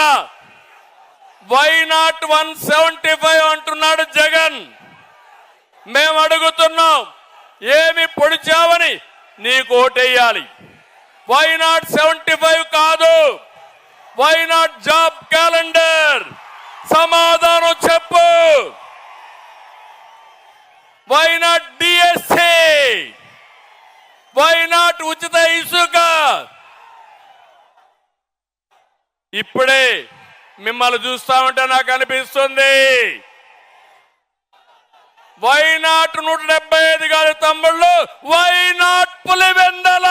అంటున్నా why not one seventy five అంటున్నాడు జగన్. మేము అడుగుతున్నాం ఏమి పొడిచావని నీకు ఓటేయాలి. వై నాట్ సెవెంటీ ఫైవ్ కాదు. వై నాట్ జాబ్ క్యాలెండర్ సమాధానం చెప్పు. Why not DSC why not ఉచిత ఇసుక. ఇప్పుడే మిమ్మల్ని చూస్తా ఉంటే నాకు అనిపిస్తుంది. వై నాట్ నూట డెబ్బై ఐదు గారి తమ్ముళ్ళు వై నాట్ పులివెందల.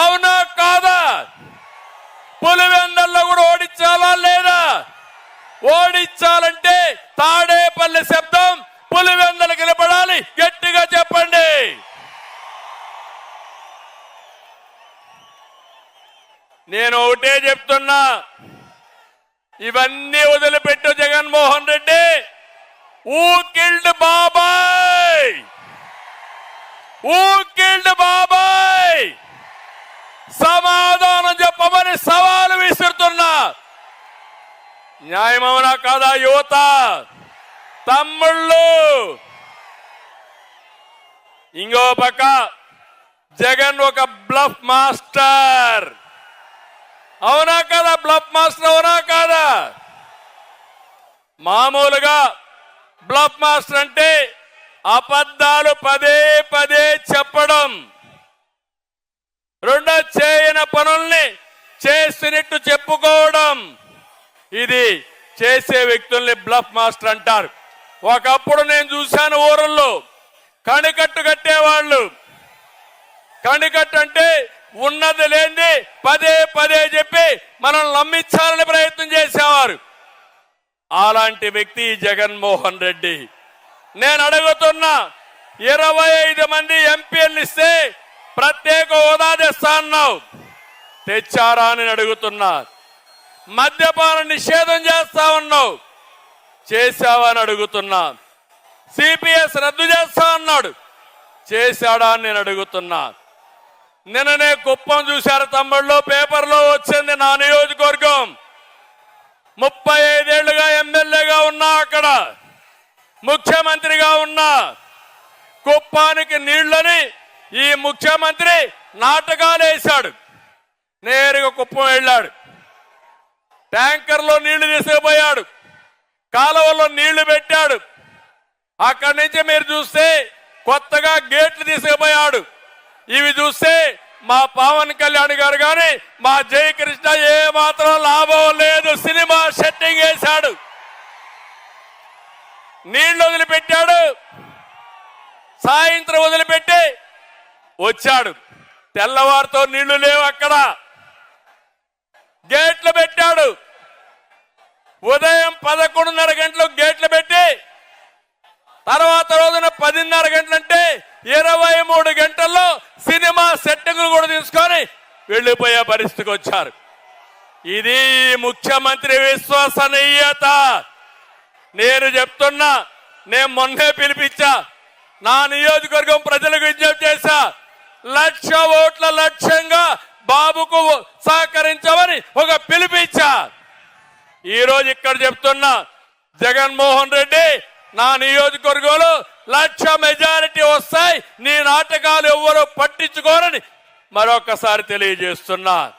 అవునా కాదా? పులివెందల్లో కూడా ఓడించాలా లేదా? ఓడించాలంటే తాడేపల్లి శబ్దం పులివెందలకు నిలబడాలి గట్టిగా చెప్పండి. నేను ఒకటే చెప్తున్నా. ఇవన్నీ వదిలిపెట్టు జగన్మోహన్ రెడ్డి. ఊ కిల్డ్ బాబాయ్. ఊ కిల్డ్ బాబాయ్. సమాధానం చెప్పమని సవాలు విసురుతున్నా. న్యాయమవునా కాదా యువత? తమ్ముళ్ళు. ఇంకో పక్క జగన్ ఒక బ్లఫ్ మాస్టర్. అవునా కాదా? బ్లఫ్ మాస్టర్ అవునా కాదా? మామూలుగా బ్లఫ్ మాస్టర్ అంటే అబద్ధాలు పదే పదే చెప్పడం. రెండో చేయన పనుల్ని చేసినట్టు చెప్పుకోవడం. ఇది చేసే వ్యక్తుల్ని బ్లఫ్ మాస్టర్ అంటారు. ఒకప్పుడు నేను చూశాను ఊరల్లో. కణికట్టు కట్టేవాళ్ళు. కణికట్టు అంటే ఉన్నది లేని పదే పదే చెప్పి మనం నమ్మించాలని ప్రయత్నం చేసేవారు. అలాంటి వ్యక్తి జగన్మోహన్ రెడ్డి. నేను అడుగుతున్నా ఇరవై ఐదు మంది ఎంపీలు ఇస్తే ప్రత్యేక హోదా తెస్తా అన్నావు. తెచ్చారా అని అడుగుతున్నా. మద్యపాన నిషేధం చేస్తా ఉన్నావు. చేశావా అని అడుగుతున్నా. సిపిఎస్ రద్దు చేస్తా అన్నాడు. చేశాడా అని నేను అడుగుతున్నా. నిన్ననే కుప్పం చూశారు తమ్ముళ్ళు. పేపర్లో వచ్చింది నా నియోజకవర్గం. ముప్పై ఐదేళ్ళుగా ఎమ్మెల్యేగా ఉన్నా అక్కడ. ముఖ్యమంత్రిగా ఉన్నా. కుప్పానికి నీళ్ళని ఈ ముఖ్యమంత్రి నాటకాలు వేశాడు. నేరుగా కుప్పం వెళ్ళాడు. ట్యాంకర్లో నీళ్ళు తీసుకుపోయాడు. కాలువలో నీళ్ళు పెట్టాడు. అక్కడి నుంచి మీరు చూస్తే కొత్తగా గేట్లు తీసుకుపోయాడు. ఇవి చూస్తే మా పవన్ కళ్యాణ్ గారు కానీ మా జయకృష్ణ ఏ మాత్రం లాభం లేదు. సినిమా సెట్టింగ్ వేశాడు. నీళ్ళు వదిలిపెట్టాడు. సాయంత్రం వదిలిపెట్టి వచ్చాడు. తెల్లవారితో నీళ్ళు లేవు అక్కడ. గేట్లు పెట్టాడు. ఉదయం పదకొండున్నర గంటలకు గేట్లు పెట్టి తర్వాత రోజున పదిన్నర గంటలంటే ఇరవై మూడు గంటల్లో సినిమా సెట్టింగ్లు కూడా తీసుకొని వెళ్ళిపోయే పరిస్థితికి వచ్చారు. ఇది ముఖ్యమంత్రి విశ్వసనీయత. నేను చెప్తున్నా నేను మొన్నే పిలిపించా నా నియోజకవర్గం ప్రజలకు విజ్ఞప్తి చేశా లక్ష ఓట్ల లక్ష్యంగా బాబుకు సహకరించమని ఒక పిలిపించా. ఈ రోజు ఇక్కడ చెప్తున్నా జగన్మోహన్ రెడ్డి నా నియోజకవర్గంలో లక్ష మెజారిటీ వస్తాయి. నీ నాటకాలు ఎవ్వరూ పట్టించుకోరని మరొకసారి తెలియజేస్తున్నా.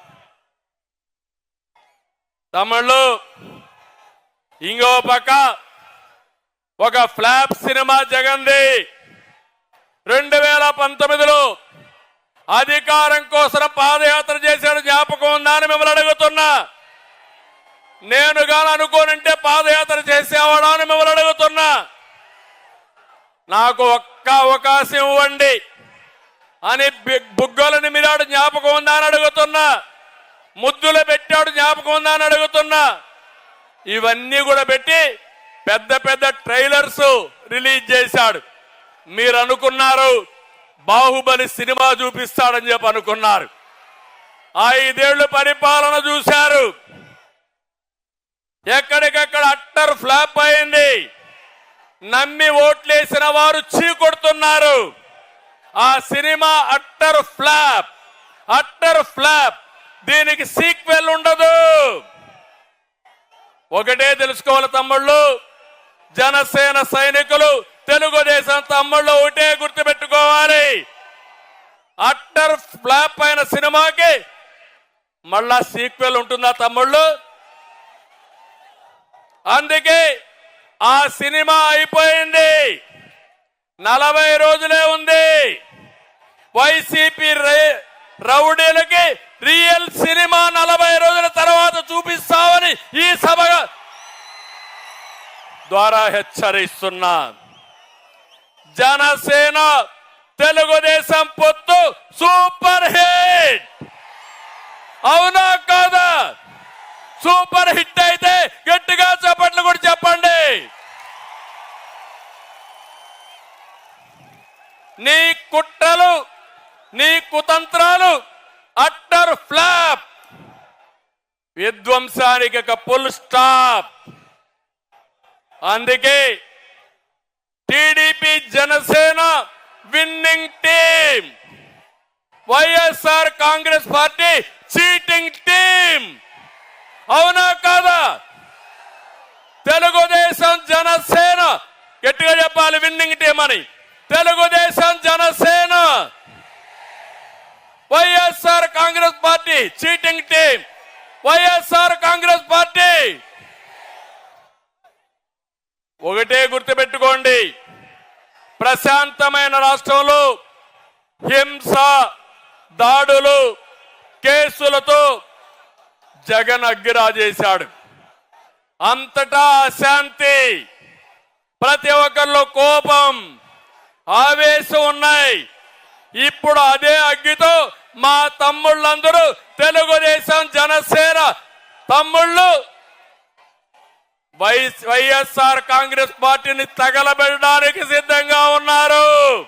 తమిళ్ళు ఇంకో పక్క ఒక ఫ్లాప్ సినిమా జగన్ది రెండు వేల పంతొమ్మిదిలో అధికారం కోసం పాదయాత్ర చేశాడు జ్ఞాపకం ఉందని మిమ్మల్ని అడుగుతున్నా. నేను కానీ అనుకోనంటే పాదయాత్ర చేసేవాడా అని మిమ్మల్ని అడుగుతున్నా. నాకు ఒక్క అవకాశం ఇవ్వండి అని బి- బుగ్గలని మీరాడు జ్ఞాపకం ఉందా అని అడుగుతున్నా. ముద్దులు పెట్టాడు జ్ఞాపకం ఉందా అని అడుగుతున్నా. ఇవన్నీ కూడా పెట్టి పెద్ద పెద్ద ట్రైలర్స్ రిలీజ్ చేశాడు. మీరు అనుకున్నారు బాహుబలి సినిమా చూపిస్తాడని చెప్పి అనుకున్నారు. ఐదేళ్ళు పరిపాలన చూశారు. ఎక్కడికక్కడ అట్టర్ ఫ్లాప్ అయింది. నమ్మి ఓట్లేసిన వారు చీకొడుతున్నారు. ఆ cinema utter flop utter flop. దీనికి సీక్వెల్ ఉండదు. ఒకటే తెలుసుకోవాలి తమ్ముళ్ళు జనసేన సైనికులు తెలుగుదేశం తమ్ముళ్ళు ఒకటే గుర్తుపెట్టుకోవాలి. అట్టర్ ఫ్లాప్ అయిన సినిమాకి మళ్ళా సీక్వెల్ ఉంటుందా తమ్ముళ్ళు? అందుకే ఆ సినిమా అయిపోయింది. నలభై రోజులే ఉంది. వైసీపీ రౌడీలకి రియల్ సినిమా నలభై రోజుల తర్వాత చూపిస్తామని ఈ సభ ద్వారా హెచ్చరిస్తున్నా. జనసేన తెలుగుదేశం పొత్తు సూపర్ హిట్. అవునా కాదా? సూపర్ హిట్ అయితే గట్టిగా చప్పట్లు కూడా చెప్పండి. నీ కుట్రలు నీ కుతంత్రాలు అట్టర్ ఫ్లాప్. విధ్వంసానికి ఒక ఫుల్ స్టాప్. అందుకే TDP Janasena winning team YSR Congress party cheating team అవునా కాదా? తెలుగుదేశం జనసేన గట్టిగా చెప్పాలి విన్నింగ్ టీం అని. Telugu Desam Janasena. YSR Congress party cheating team YSR Congress party. ఒకటే గుర్తుపెట్టుకోండి ప్రశాంతమైన రాష్ట్రంలో హింస దాడులు కేసులతో జగన్ అగ్గిరాజేశాడు అంతటా అశాంతి ప్రతి ఒక్కరిలో కోపం ఆవేశం ఉన్నాయి. ఇప్పుడు అదే అగ్గితో మా తమ్ముళ్ళందరూ తెలుగుదేశం జనసేన తమ్ముళ్ళు వై- వైఎస్ఆర్ కాంగ్రెస్ పార్టీని తగలబెట్టడానికి సిద్ధంగా ఉన్నారు.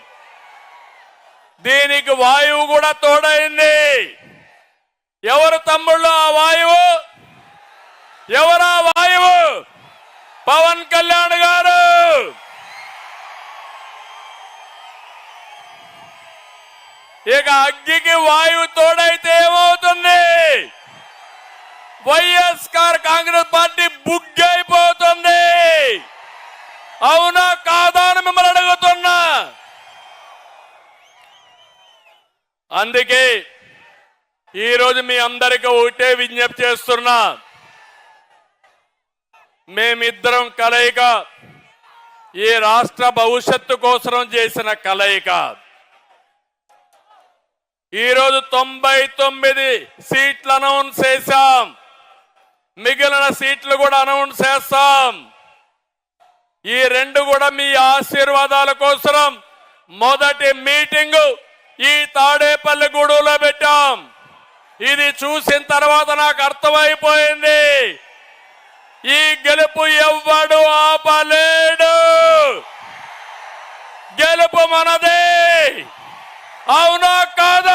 దీనికి వాయువు కూడా తోడైంది. ఎవరు తమ్ముళ్ళు ఆ వాయువు? ఎవరా వాయువు? పవన్ కళ్యాణ్ గారు! ఇక అగ్గికి వాయువు తోడైతే ఏమవుతుంది? వైఎస్ఆర్ కాంగ్రెస్ పార్టీ బుగ్ అయిపోతుంది అవునా కాదా అని మిమ్మల్ని అడుగుతున్నా. అందుకే ఈరోజు మీ అందరికీ ఒకటే విజ్ఞప్తి చేస్తున్నా. మేమిద్దరం కలయిక ఈ రాష్ట్ర భవిష్యత్తు కోసం చేసిన కలయిక. ఈరోజు తొంభై తొమ్మిది సీట్లు అనౌన్స్ చేశాం. మిగిలిన సీట్లు కూడా అనౌన్స్ చేస్తాం. ఈ రెండు కూడా మీ ఆశీర్వాదాల కోసం మొదటి మీటింగ్ ఈ తాడేపల్లి గూడూలో పెట్టి ఇది చూసిన తర్వాత నాకు అర్థమైపోయింది. ఈ గెలుపు ఎవ్వడు ఆపలేడు. గెలుపు మనదే. అవునా కాదా?